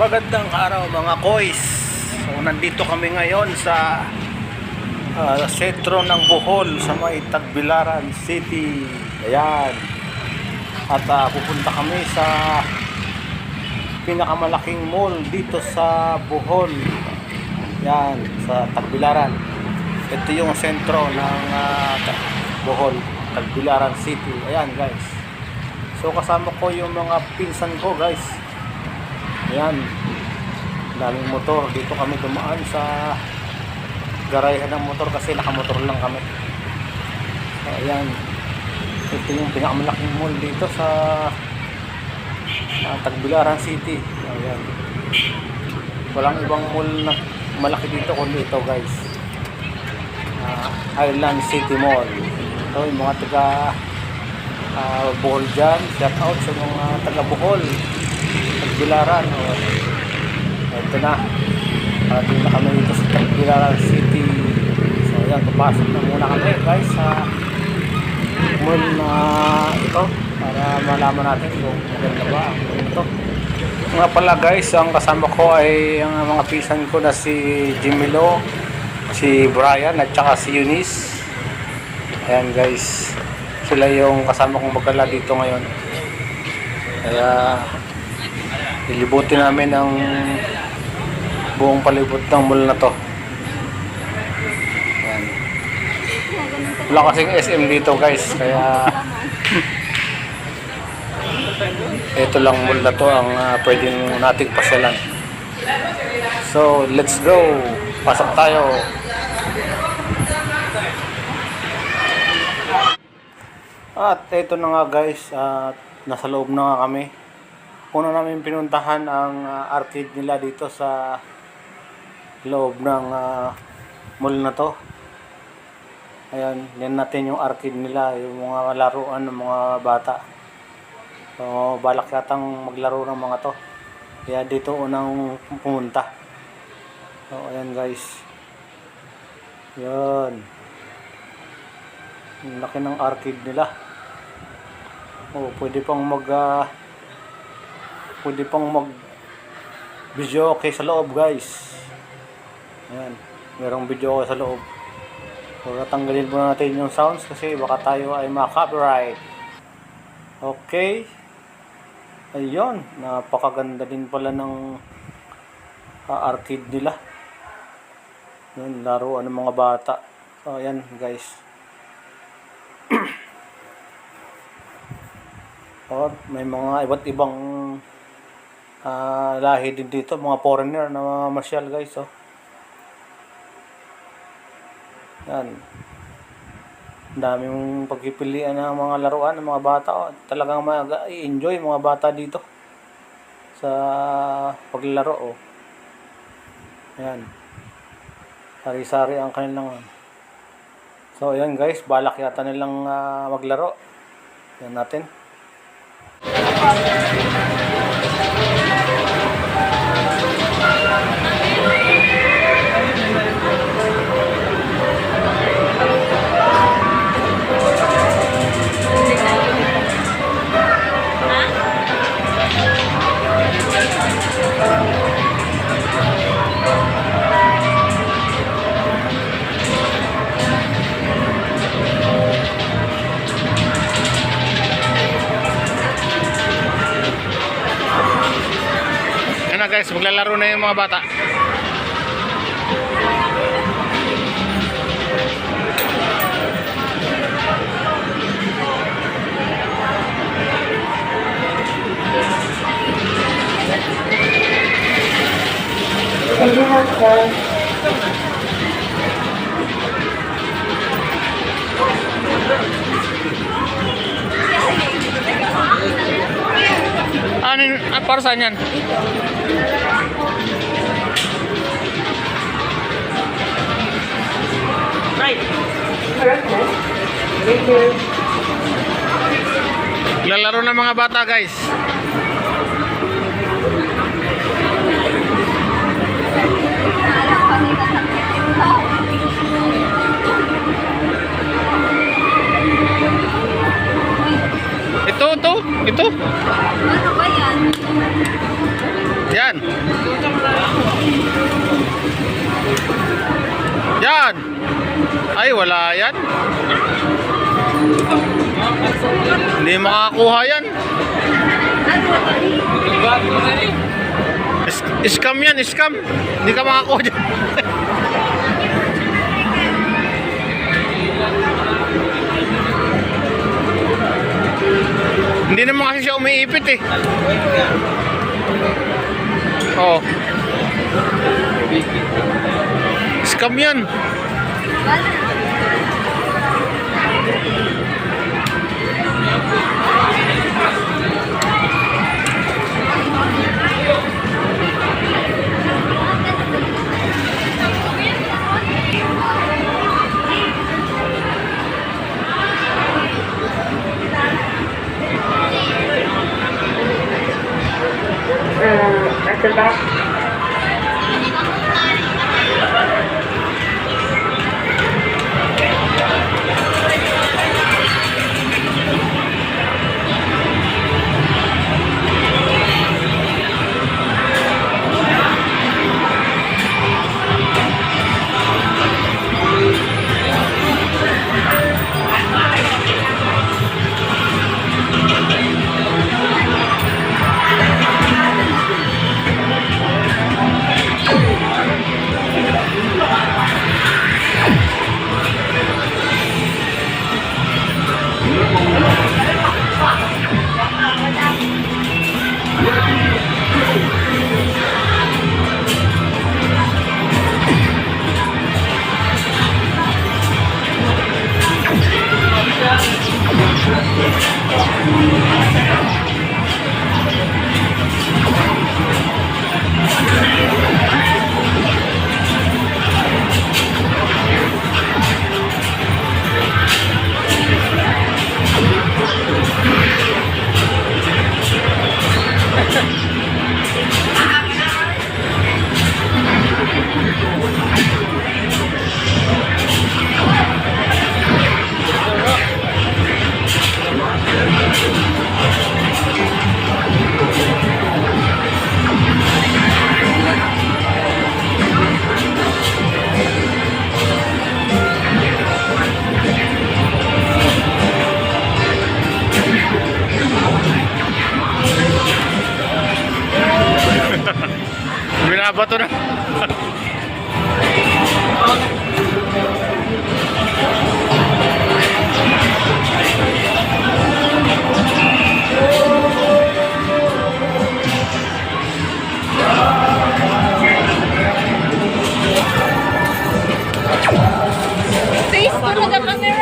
Magandang araw mga koys. So nandito kami ngayon sa ah, sentro ng Bohol sa may Tagbilaran City. Ayan. At ah, pupunta kami sa pinakamalaking mall dito sa Bohol. Yan, sa Tagbilaran. Ito yung sentro ng Ta- Bohol, Tagbilaran City. Ayan guys. So kasama ko yung mga pinsan ko guys. Ayan. Daming motor. Dito kami dumaan sa garayahan ng motor kasi nakamotor lang kami. So, ayan. Ito yung pinakamalaking mall dito sa uh, Tagbilaran City. Ayan. Walang ibang mall na malaki dito kundi ito guys. Ah, Island City Mall. Ito yung mga taga uh, Bohol dyan. Shout out sa mga taga Bohol. Tagbilaran. O, ito na. Parating na kami dito sa Tagbilaran City. So ayan, papasok na muna kami guys sa mall na ito para malaman natin kung maganda ba ang ito. Nga pala guys, ang kasama ko ay ang mga pisan ko na si Jimilo, si Brian at saka si Eunice. Ayan guys, sila yung kasama kong magkala dito ngayon. Kaya ilibutin namin ang buong palibot ng mall na to. Ayan. Wala kasing SM dito guys, kaya ito lang mall na to ang uh, pwedeng nating pasyalan. So, let's go! Pasok tayo! At ito na nga guys, at nasa loob na nga kami. Una namin pinuntahan ang ah, arcade nila dito sa loob ng ah, mall na to. Ayan, yan natin yung arcade nila, yung mga laruan ng mga bata. So, balak yatang maglaro ng mga to. Kaya dito unang pumunta. So, ayan guys. Yan. Ang laki ng arcade nila. Oh, pwede pang mag ah, pwede pang mag video okay sa loob, guys. Ayan, merong video okay sa loob. So, tatanggalin muna natin yung sounds kasi baka tayo ay ma-copyright. Okay. Ayun, napakaganda din pala ng ah, arcade nila. Yun, laruan ng mga bata. So, ayan guys. At may mga iba't ibang ah, lahi din dito, mga foreigner na martial guys. Oh. Yan. Daming pagpipilian ng mga laruan ng mga bata. Oh. Talagang mag-enjoy mga bata dito sa paglalaro. Oh. Ayan. Sari-sari ang kanilang So, ayan guys, balak yata nilang ah, maglaro. Yan natin. Na guys, maglalaro na yung mga bata. Ano, ah, para saan yan? Lalaro ng mga bata guys. Ito, ito, ito. Yan. Yan. Ay, wala yan. Hindi makakuha yan. Is scam yan, scam. Hindi ka makakuha dyan. Hindi naman kasi siya umiipit eh. Oo. Scam yan. Binabato Face to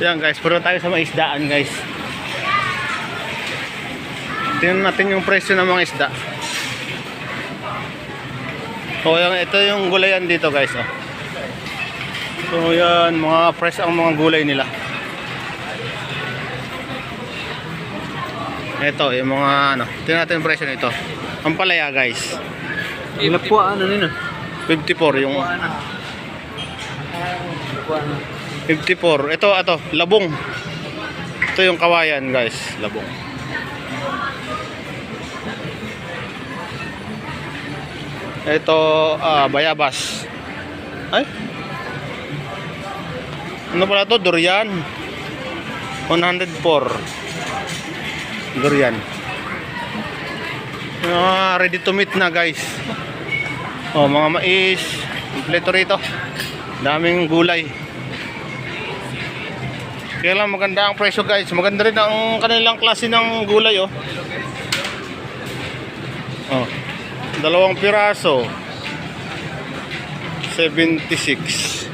Yan guys, puro tayo sa mga isdaan guys. Tingnan natin yung presyo ng mga isda. So yan, ito yung gulayan dito guys. Oh. So yan, mga fresh ang mga gulay nila. Ito, yung mga ano, tingnan natin yung presyo nito. Ang palaya guys. Po ano nino? 54 yung 54. Ito, ito, labong. Ito yung kawayan, guys. Labong. Ito, ah, bayabas. Ay? Ano pala to? Durian. 104. Durian. Ah, ready to meet na, guys. Oh, mga mais. Kompleto rito. Daming gulay. Kaya lang maganda ang presyo guys. Maganda rin ang kanilang klase ng gulay oh. Oh. Dalawang piraso. 76.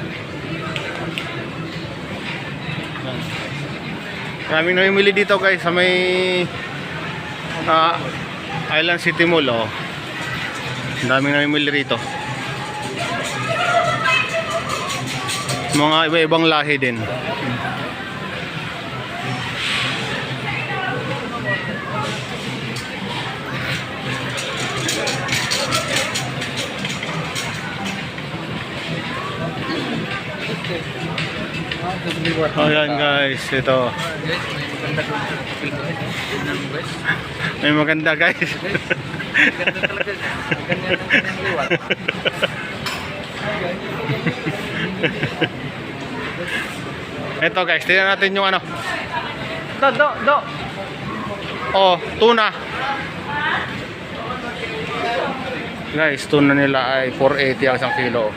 Yan. Maraming namimili dito guys sa may ah, Island City Mall oh. Ang daming namimili rito. Mga iba-ibang lahi din. Ayan guys, ito. May maganda guys. ito guys, tingnan natin yung ano. Do, do, do. Oh, tuna. Guys, tuna nila ay 480 ang isang kilo.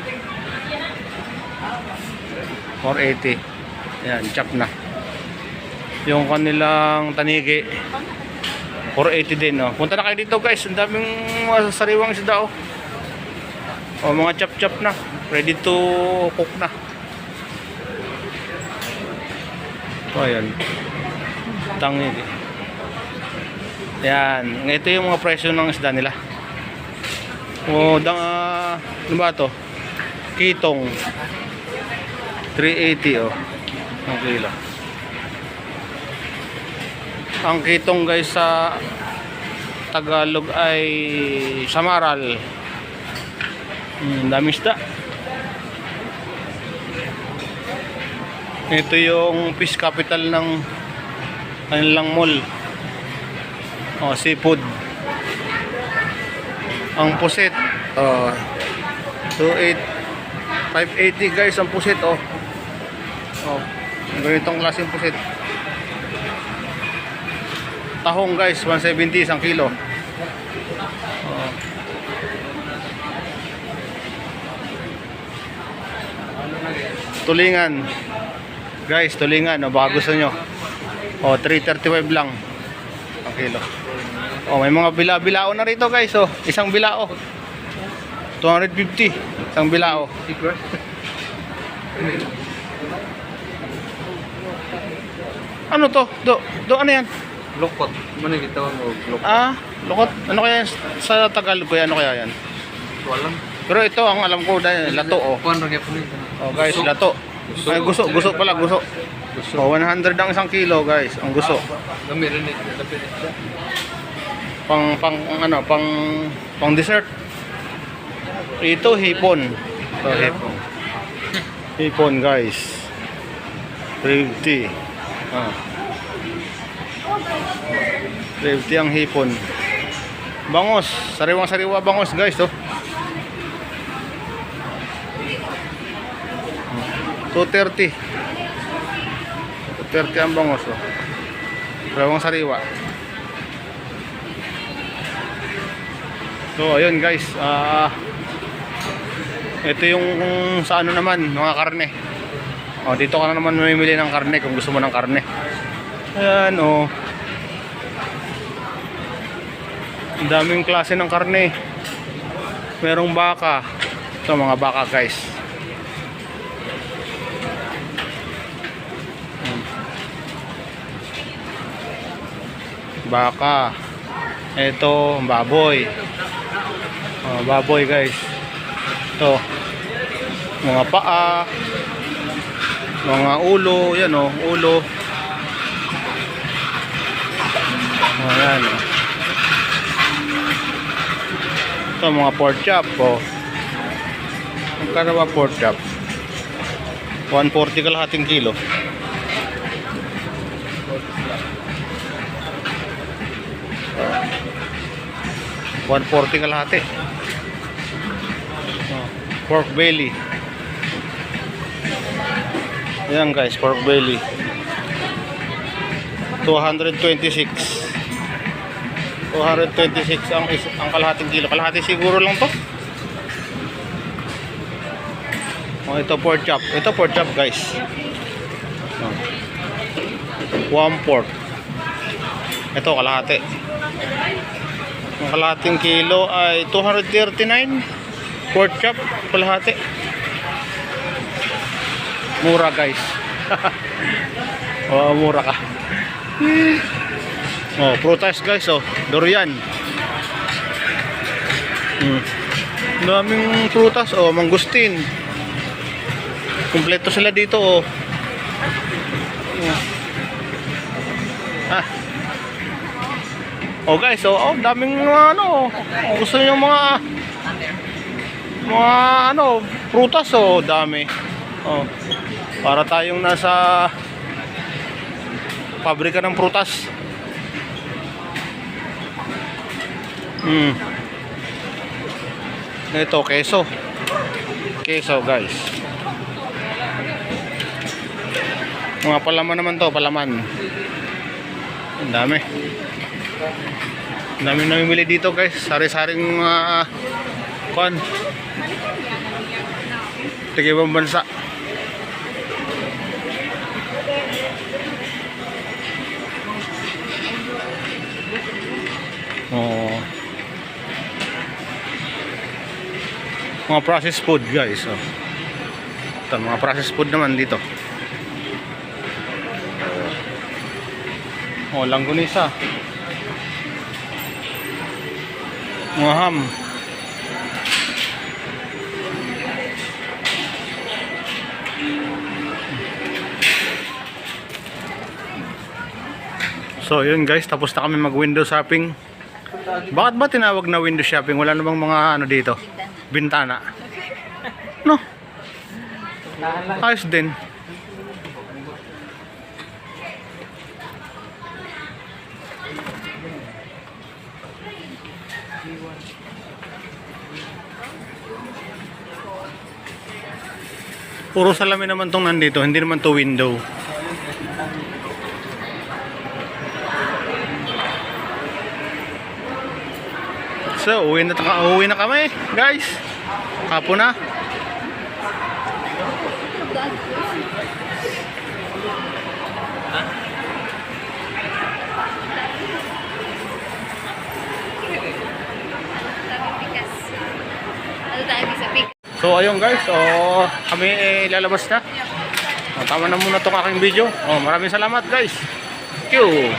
480. Ayan, chop na. Yung kanilang tanigi, 480 din, no. Punta na kayo dito, guys. Ang daming sariwang isda, oh. O, mga chop-chop na. Ready to cook na. O, ayan. Tangi. Yan. Ito yung mga presyo ng isda nila. O, dang, ah, ano ba to? Kitong. 380 oh. Ang kilo. Ang kitong guys sa Tagalog ay samaral. Hmm, dami isda. Ito yung fish capital ng kanilang mall. Oh, seafood. Ang pusit. Oh, 28 580 guys ang pusit oh. Oh, ganitong klaseng pusit. Tahong guys, 170 isang kilo. Oh. Tulingan. Guys, tulingan, oh, baka gusto nyo. Oh, 335 lang ang kilo. Oh, may mga bila-bilao na rito guys, oh. Isang bilao. 250 isang bilao. Ano to? Do, do ano yan? Lukot. Ano yung gitawag mo? Lukot. Ah, lukot. Ano kaya yan? sa Tagalog kaya ano kaya yan? Walang. Pero ito ang alam ko dahil lato oh. Po nito. Oh guys, lato. Ay guso, guso pala, guso. Oh, 100 ang isang kilo guys, ang guso. Dami rin ito. Dami rin ito. Pang pang ano, pang pang dessert. Ito hipon. Ito hipon. Hipon guys. 50. Ah. 50 ang hipon. Bangos, sariwang sariwa bangos guys to. 230. 230 ang bangos oh. Sariwang sariwa. So ayun guys, ah ito yung sa ano naman, mga karne. Oh, dito ka na naman mamimili ng karne kung gusto mo ng karne. Ayan oh. Ang daming klase ng karne. Merong baka. Ito mga baka guys. Baka. Ito, baboy. Oh, baboy guys. Ito. Mga paa. Mga ulo. Yan oh, ulo. Oh, yan oh. Ito mga pork chop oh. Magkano ba pork chop? 140 kalahating kilo. One forty kalahati. Oh, pork belly. Ayan guys, pork belly. 226. 226 ang ang kalahating kilo. Kalahati siguro lang 'to. Oh, ito pork chop. Ito pork chop, guys. Oh. One pork. Ito kalahati. Ang kalahating kilo ay 239 pork chop kalahati. Mura, guys. oh, mura ka. Oh, prutas guys, oh. Durian. Hmm. Daming prutas, oh, mangustin. Kumpleto sila dito, oh. Ah. Oh guys, oh, oh daming mga ano, oh, gusto niyo mga mga ano, prutas oh, dami. Oh. Para tayong nasa pabrika ng prutas. Hmm. Ito, keso. Keso, guys. Mga palaman naman to, palaman. Ang dami. Ang dami namimili dito, guys. Sari-saring mga uh, kon. Tigibang bansa. Oh. Mga processed food guys. Oh. Ito, mga processed food naman dito. Oh, langgunisa. Mga ham. So, yun guys, tapos na kami mag window shopping. Bakit ba tinawag na window shopping? Wala namang mga ano dito? Bintana. No? Ayos din. Puro salamin naman tong nandito, hindi naman to window. So, uwi na, uwi na kami, guys. Hapon na. So, ayun guys. So, kami eh, lalabas na. O, tama na muna itong aking video. Oh, maraming salamat guys. Thank you.